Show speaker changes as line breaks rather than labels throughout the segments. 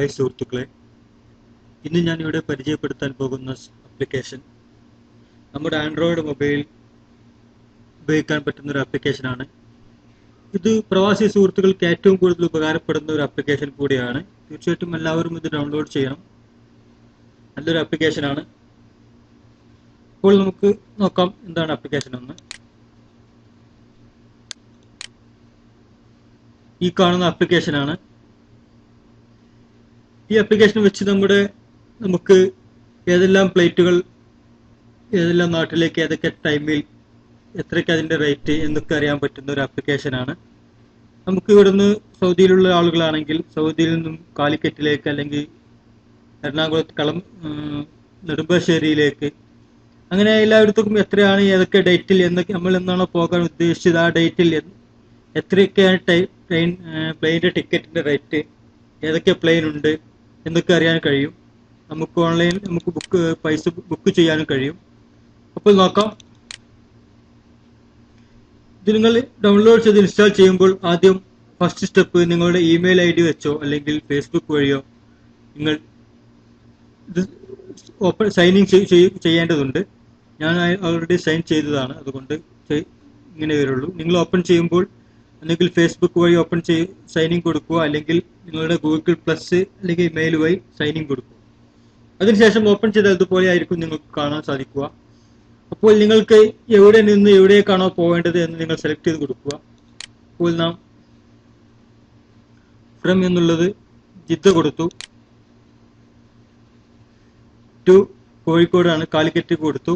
Hi സുഹൃത്തുക്കളെ. ഇന്ന് ഞാൻ ഇവിടെ പരിചയപ്പെടുത്താൻ പോകുന്ന ആപ്ലിക്കേഷൻ നമ്മുടെ ആൻഡ്രോയിഡ് മൊബൈൽ ഉപയോഗിക്കാൻ പറ്റുന്ന ഒരു ആപ്ലിക്കേഷനാണ് ഇത് പ്രവാസി സുഹൃത്തുക്കൾക്ക് ഏറ്റവും കൂടുതൽ ഉപകാരപ്പെടുന്ന ഒരു ആപ്ലിക്കേഷൻ കൂടിയാണ്. തീർച്ചയായിട്ടും എല്ലാവരും ഇത് ഡൗൺലോഡ് ചെയ്യണം. നല്ലൊരു ആപ്ലിക്കേഷനാണ് ഇപ്പോൾ നമുക്ക് നോക്കാം എന്താണ് ആപ്ലിക്കേഷൻ ഒന്ന് ഈ കാണുന്ന ആപ്ലിക്കേഷനാണ് ഈ ആപ്ലിക്കേഷൻ വെച്ച് നമ്മുടെ നമുക്ക് ഏതെല്ലാം പ്ലേറ്റുകൾ ഏതെല്ലാം നാട്ടിലേക്ക് ഏതൊക്കെ ടൈമിൽ എത്രയ്ക്ക് അതിന്റെ റേറ്റ് എന്നൊക്കെ അറിയാൻ പറ്റുന്ന ഒരു ആപ്ലിക്കേഷനാണ് നമുക്ക് ഇവിടുന്ന് സൗദിയിലുള്ള ആളുകളാണെങ്കിൽ സൗദിയിൽ നിന്നും കാലിക്കറ്റിലേക്ക് അല്ലെങ്കിൽ എറണാകുളത്ത് കളം നെടുമ്പാശ്ശേരിയിലേക്ക് അങ്ങനെ എല്ലായിടത്തും എത്രയാണ് ഏതൊക്കെ ഡേറ്റിൽ എന്നൊക്കെ നമ്മൾ എന്നാണോ പോകാൻ ഉദ്ദേശിച്ചത് ആ ഡേറ്റിൽ എത്രയൊക്കെയാണ് ട്രെയിൻ പ്ലെയിന്റെ ടിക്കറ്റിന്റെ റേറ്റ് ഏതൊക്കെ പ്ലെയിൻ ഉണ്ട് എന്നൊക്കെ അറിയാൻ കഴിയും. നമുക്ക് ഓൺലൈൻ നമുക്ക് ബുക്ക് പൈസ ബുക്ക് ചെയ്യാനും കഴിയും. അപ്പോൾ നോക്കാം. ഇത് നിങ്ങൾ ഡൗൺലോഡ് ചെയ്ത് ഇൻസ്റ്റാൾ ചെയ്യുമ്പോൾ ആദ്യം ഫസ്റ്റ് സ്റ്റെപ്പ് നിങ്ങളുടെ ഇമെയിൽ ഐ ഡി വെച്ചോ അല്ലെങ്കിൽ ഫേസ്ബുക്ക് വഴിയോ നിങ്ങൾ ഇത് ഓപ്പൺ സൈനിങ് ചെയ്യേണ്ടതുണ്ട്. ഞാൻ ഓൾറെഡി സൈൻ ചെയ്തതാണ്. അതുകൊണ്ട് ഇങ്ങനെ വരുള്ളൂ. നിങ്ങൾ ഓപ്പൺ ചെയ്യുമ്പോൾ ഒന്നുകിൽ ഫേസ്ബുക്ക് വഴി ഓപ്പൺ ചെയ്ത് സൈനിങ് കൊടുക്കുക. അല്ലെങ്കിൽ നിങ്ങളുടെ ഗൂഗിൾ പ്ലസ് അല്ലെങ്കിൽ ഇമെയിൽ വഴി സൈനിങ് കൊടുക്കുക. അതിനുശേഷം ഓപ്പൺ ചെയ്ത ഇതുപോലെ ആയിരിക്കും നിങ്ങൾക്ക് കാണാൻ സാധിക്കുക. അപ്പോൾ നിങ്ങൾക്ക് എവിടെ നിന്ന് എവിടേക്കാണോ പോവേണ്ടത് എന്ന് നിങ്ങൾ സെലക്ട് ചെയ്ത് കൊടുക്കുക. അപ്പോൾ നാം ഫ്രം എന്നുള്ളത് ജിദ്ദ കൊടുത്തു. ടു കോഴിക്കോടാണ് കാലിക്കറ്റ് കൊടുത്തു.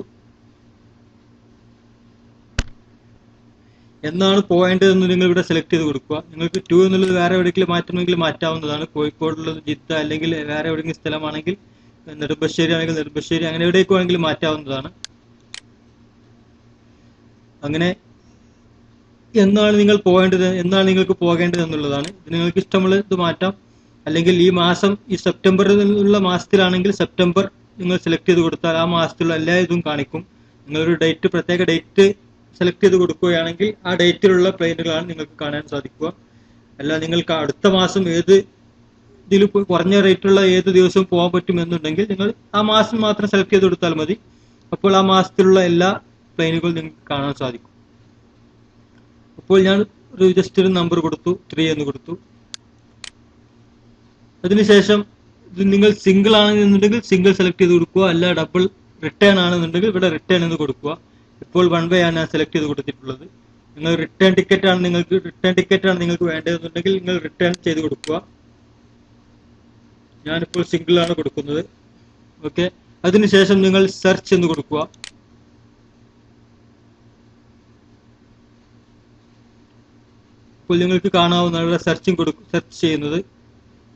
എന്നാണ് പോയിന്റ് എന്ന് നിങ്ങൾ ഇവിടെ സെലക്ട് ചെയ്ത് കൊടുക്കുക. നിങ്ങൾക്ക് ടു എന്നുള്ളത് വേറെ എവിടെയെങ്കിലും മാറ്റണമെങ്കിൽ മാറ്റാവുന്നതാണ്. കോഴിക്കോടുള്ളത് ജിദ്ദ അല്ലെങ്കിൽ വേറെ എവിടെയെങ്കിലും സ്ഥലമാണെങ്കിൽ നെടുമ്പശ്ശേരി ആണെങ്കിൽ നെടുമ്പശ്ശേരി അങ്ങനെ എവിടേക്ക് വേണമെങ്കിലും മാറ്റാവുന്നതാണ്. അങ്ങനെ എന്നാണ് നിങ്ങൾ പോകേണ്ടത് എന്നാണ് നിങ്ങൾക്ക് പോകേണ്ടത് എന്നുള്ളതാണ്. നിങ്ങൾക്ക് ഇഷ്ടമുള്ള ഇത് മാറ്റാം. അല്ലെങ്കിൽ ഈ മാസം ഈ സെപ്റ്റംബറിൽ സെപ്റ്റംബറിലുള്ള മാസത്തിലാണെങ്കിൽ സെപ്റ്റംബർ നിങ്ങൾ സെലക്ട് ചെയ്ത് കൊടുത്താൽ ആ മാസത്തിലുള്ള എല്ലാ ഇതും കാണിക്കും. നിങ്ങളൊരു ഡേറ്റ് പ്രത്യേക ഡേറ്റ് സെലക്ട് ചെയ്ത് കൊടുക്കുകയാണെങ്കിൽ ആ ഡേറ്റിലുള്ള പ്ലെയിനുകളാണ് നിങ്ങൾക്ക് കാണാൻ സാധിക്കുക. അല്ല നിങ്ങൾക്ക് അടുത്ത മാസം ഏത് ഇതിൽ കുറഞ്ഞ റേറ്റുള്ള ഏത് ദിവസവും പോകാൻ പറ്റുമെന്നുണ്ടെങ്കിൽ നിങ്ങൾ ആ മാസം മാത്രം സെലക്ട് ചെയ്ത് കൊടുത്താൽ മതി. അപ്പോൾ ആ മാസത്തിലുള്ള എല്ലാ പ്ലെയിനുകളും നിങ്ങൾക്ക് കാണാൻ സാധിക്കും. അപ്പോൾ ഞാൻ ഒരു ജസ്റ്റ് ഒരു നമ്പർ കൊടുത്തു ത്രീ എന്ന് കൊടുത്തു. അതിനുശേഷം ഇത് നിങ്ങൾ സിംഗിൾ ആണെന്നുണ്ടെങ്കിൽ സിംഗിൾ സെലക്ട് ചെയ്ത് കൊടുക്കുക. അല്ല ഡബിൾ റിട്ടേൺ ആണെന്നുണ്ടെങ്കിൽ ഇവിടെ റിട്ടേൺ എന്ന് കൊടുക്കുക. ഇപ്പോൾ വൺ വേ ആണ് സെലക്ട് ചെയ്ത് കൊടുത്തിട്ടുള്ളത്. നിങ്ങൾ റിട്ടേൺ ടിക്കറ്റ് ആണ് നിങ്ങൾക്ക് റിട്ടേൺ ടിക്കറ്റ് ആണ് നിങ്ങൾക്ക് വേണ്ടതെന്നുണ്ടെങ്കിൽ നിങ്ങൾ റിട്ടേൺ ചെയ്ത് കൊടുക്കുക. ഞാനിപ്പോൾ സിംഗിൾ ആണ് കൊടുക്കുന്നത്. ഓക്കെ അതിനുശേഷം നിങ്ങൾ സെർച്ച് എന്ന് കൊടുക്കുക. ഇപ്പോൾ നിങ്ങൾക്ക് കാണാവുന്ന ഇവിടെ സെർച്ചിങ് കൊടുക്കും സെർച്ച് ചെയ്യുന്നത്.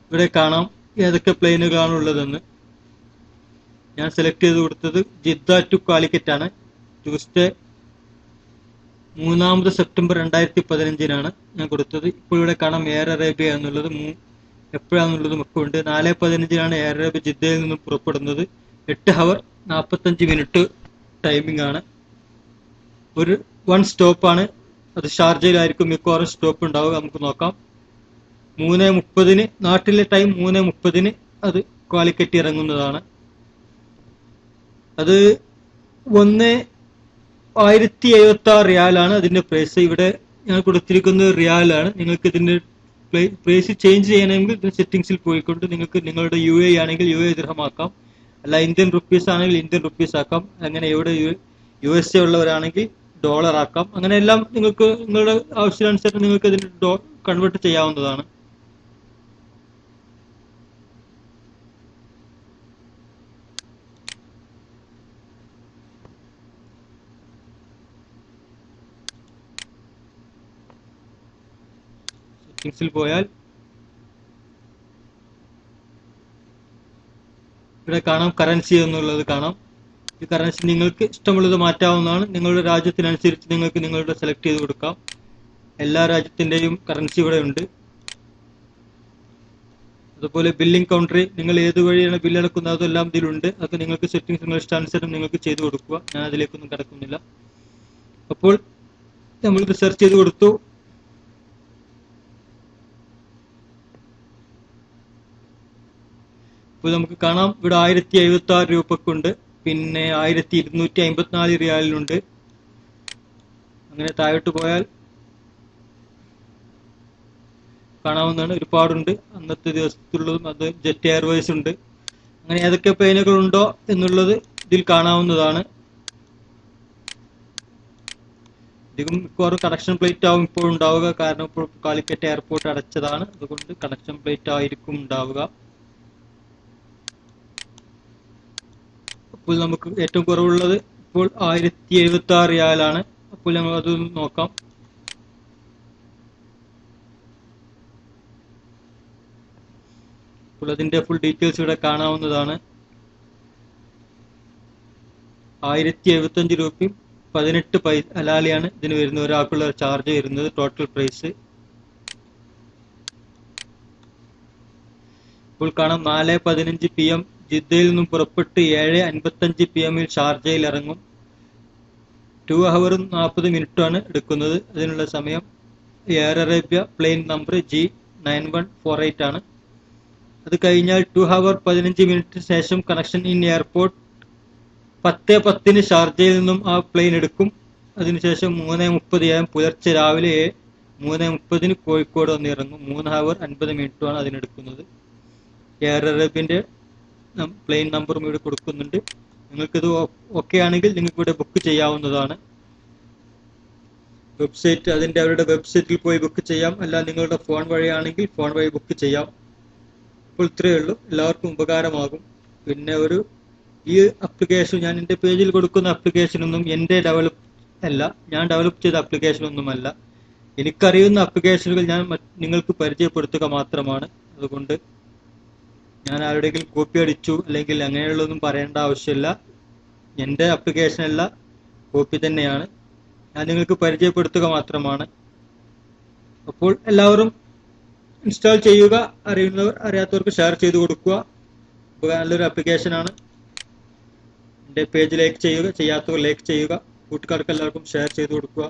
ഇവിടെ കാണാം ഏതൊക്കെ പ്ലെയിനുകളാണ് ഉള്ളതെന്ന്. ഞാൻ സെലക്ട് ചെയ്ത് കൊടുത്തത് ജിദ്ദ ടു കാലിക്കറ്റ് ആണ്. ട്യൂസ്ഡേ മൂന്നാമത് സെപ്റ്റംബർ രണ്ടായിരത്തി പതിനഞ്ചിനാണ് ഞാൻ കൊടുത്തത്. ഇപ്പോൾ ഇവിടെ കാണാം എയർ അറേബ്യ എന്നുള്ളത് എപ്പോഴാണെന്നുള്ളതും ഒക്കെ ഉണ്ട്. നാല് പതിനഞ്ചിനാണ് എയർ അറേബ്യ ജിദ്ദയിൽ നിന്നും പുറപ്പെടുന്നത്. എട്ട് ഹവർ നാൽപ്പത്തഞ്ച് മിനിറ്റ് ടൈമിംഗ് ആണ്. ഒരു വൺ സ്റ്റോപ്പാണ് അത് ഷാർജയിലായിരിക്കും. മിക്കവാറും സ്റ്റോപ്പ് ഉണ്ടാവുക നമുക്ക് നോക്കാം. മൂന്ന് മുപ്പതിന് നാട്ടിലെ ടൈം മൂന്ന് മുപ്പതിന് അത് കാലിക്കറ്റ് ഇറങ്ങുന്നതാണ്. അത് ഒന്ന് ആയിരത്തി എഴുപത്തി ആറ് റിയാലാണ് അതിന്റെ പ്രൈസ് ഇവിടെ ഞാൻ കൊടുത്തിരിക്കുന്നത് റിയാലാണ് നിങ്ങൾക്ക് ഇതിന്റെ പ്രൈസ് ചേഞ്ച് ചെയ്യണമെങ്കിൽ സെറ്റിംഗ്സിൽ പോയിക്കൊണ്ട് നിങ്ങൾക്ക് നിങ്ങളുടെ യു എ ആണെങ്കിൽ യു എ ദിർഹമാക്കാം അല്ല ഇന്ത്യൻ റുപ്പീസ് ആണെങ്കിൽ ഇന്ത്യൻ റുപ്പീസ് ആക്കാം. അങ്ങനെ എവിടെ യു എസ് എ ഉള്ളവരാണെങ്കിൽ ഡോളർ ആക്കാം. അങ്ങനെ എല്ലാം നിങ്ങൾക്ക് നിങ്ങളുടെ ആവശ്യാനുസരണം നിങ്ങൾക്ക് ഇതിന് കൺവേർട്ട് ചെയ്യാവുന്നതാണ്. സെറ്റിംഗ്സിൽ പോയാൽ ഇവിടെ കാണാം കറൻസി എന്നുള്ളത് കാണാം. ഈ കറൻസി നിങ്ങൾക്ക് ഇഷ്ടമുള്ളത് മാറ്റാവുന്നതാണ്. നിങ്ങളുടെ രാജ്യത്തിനനുസരിച്ച് നിങ്ങൾക്ക് നിങ്ങളുടെ സെലക്ട് ചെയ്ത് കൊടുക്കാം. എല്ലാ രാജ്യത്തിന്റെയും കറൻസി ഇവിടെ ഉണ്ട്. അതുപോലെ ബില്ലിംഗ് കൗണ്ടറി നിങ്ങൾ ഏത് വഴിയാണ് ബില്ല് അടക്കുന്നത് അതെല്ലാം ഇതിലുണ്ട്. അത് നിങ്ങൾക്ക് സെറ്റിംഗ്സ് നിങ്ങൾ ഇഷ്ടാനുസരണം നിങ്ങൾക്ക് ചെയ്തു കൊടുക്കുക. ഞാൻ അതിലേക്കൊന്നും കിടക്കുന്നില്ല. അപ്പോൾ നമ്മൾ സെർച്ച് ചെയ്ത് കൊടുത്തു. ഇപ്പോൾ നമുക്ക് കാണാം ഇവിടെ ആയിരത്തി എഴുപത്തി ആറ് രൂപക്കുണ്ട്. പിന്നെ ആയിരത്തി ഇരുന്നൂറ്റി അമ്പത്തിനാല് റിയാലിനുണ്ട് അങ്ങനെ താഴോട്ട് പോയാൽ കാണാവുന്നതാണ്. ഒരുപാടുണ്ട്. അന്നത്തെ ദിവസത്തുള്ളതും അത് ജെറ്റ് എയർവേസ് ഉണ്ട്. അങ്ങനെ ഏതൊക്കെ പ്ലെയിനുകൾ ഉണ്ടോ എന്നുള്ളത് ഇതിൽ കാണാവുന്നതാണ്. അധികം മിക്കവാറും കണക്ഷൻ പ്ലേറ്റ് ആവും ഇപ്പോൾ ഉണ്ടാവുക. കാരണം ഇപ്പോൾ കാലിക്കറ്റ് എയർപോർട്ട് അടച്ചതാണ്. അതുകൊണ്ട് കണക്ഷൻ പ്ലേറ്റ് ആയിരിക്കും ഉണ്ടാവുക. അപ്പോൾ നമുക്ക് ഏറ്റവും കുറവുള്ളത് ഇപ്പോൾ ആയിരത്തി എഴുപത്തി ആറ് റിയാലാണ്. അപ്പോൾ നമ്മൾ അത് നോക്കാം. അപ്പോൾ അതിന്റെ ഫുൾ ഡീറ്റെയിൽസ് ഇവിടെ കാണാവുന്നതാണ്. ആയിരത്തി എഴുപത്തഞ്ച് രൂപയും പതിനെട്ട് പൈ അലാലിയാണ് ഇതിന് വരുന്നത് ഒരാൾക്കുള്ള ചാർജ് വരുന്നത് ടോട്ടൽ പ്രൈസ് ഇപ്പോൾ കാണാം നാല് പതിനഞ്ച് പി എം ജിദ്ദയിൽ നിന്നും പുറപ്പെട്ട് ഏഴ് അൻപത്തഞ്ച് പി എമ്മിൽ ഷാർജയിൽ ഇറങ്ങും. ടു ഹവറും നാൽപ്പത് മിനിറ്റുമാണ് എടുക്കുന്നത്. അതിനുള്ള സമയം Air Arabia plane number G nine one four eight ആണ്. അത് കഴിഞ്ഞാൽ ടു ഹവർ പതിനഞ്ച് മിനിറ്റിന് ശേഷം കണക്ഷൻ ഇൻ എയർപോർട്ട് പത്ത് പത്തിന് ഷാർജയിൽ നിന്നും ആ പ്ലെയിൻ എടുക്കും. അതിനുശേഷം മൂന്ന് മുപ്പത് എം പുലർച്ചെ രാവിലെ മൂന്ന് മുപ്പതിന് കോഴിക്കോട് വന്നിറങ്ങും മൂന്ന് ഹവർ അൻപത് മിനിറ്റുമാണ് അതിനെടുക്കുന്നത്. എയർ അറേബ്യന്റെ പ്ലെയിൻ നമ്പറും ഇവിടെ കൊടുക്കുന്നുണ്ട്. നിങ്ങൾക്കിത് ഓക്കെ ആണെങ്കിൽ നിങ്ങൾക്ക് ഇവിടെ ബുക്ക് ചെയ്യാവുന്നതാണ്. വെബ്സൈറ്റ് അതിന്റെ അവരുടെ വെബ്സൈറ്റിൽ പോയി ബുക്ക് ചെയ്യാം. അല്ല നിങ്ങളുടെ ഫോൺ വഴിയാണെങ്കിൽ ഫോൺ വഴി ബുക്ക് ചെയ്യാം. അപ്പോൾ ഇത്രയേ ഉള്ളൂ. എല്ലാവർക്കും ഉപകാരമാകും. പിന്നെ ഒരു ഈ അപ്ലിക്കേഷൻ ഞാൻ എന്റെ പേജിൽ കൊടുക്കുന്ന ആപ്ലിക്കേഷനൊന്നും എന്റെ ഡെവലപ്പ് അല്ല. ഞാൻ ഡെവലപ്പ് ചെയ്ത അപ്ലിക്കേഷനൊന്നുമല്ല എനിക്കറിയുന്ന അപ്ലിക്കേഷനുകൾ ഞാൻ നിങ്ങൾക്ക് പരിചയപ്പെടുത്തുക മാത്രമാണ്. അതുകൊണ്ട് ഞാൻ ആരുടെയെങ്കിലും കോപ്പി അടിച്ചു അല്ലെങ്കിൽ അങ്ങനെയുള്ളതൊന്നും പറയേണ്ട ആവശ്യമില്ല. എന്റെ അപ്ലിക്കേഷനല്ല കോപ്പി തന്നെയാണ്. ഞാൻ നിങ്ങൾക്ക് പരിചയപ്പെടുത്തുക മാത്രമാണ്. അപ്പോൾ എല്ലാവരും ഇൻസ്റ്റാൾ ചെയ്യുക അറിയുന്നവർ അറിയാത്തവർക്ക് ഷെയർ ചെയ്ത് കൊടുക്കുക. നല്ലൊരു ആപ്ലിക്കേഷനാണ് എന്റെ പേജ് ലൈക്ക് ചെയ്യുക ചെയ്യാത്തവർ ലൈക്ക് ചെയ്യുക. കൂട്ടുകാർക്ക് എല്ലാവർക്കും ഷെയർ ചെയ്ത് കൊടുക്കുക.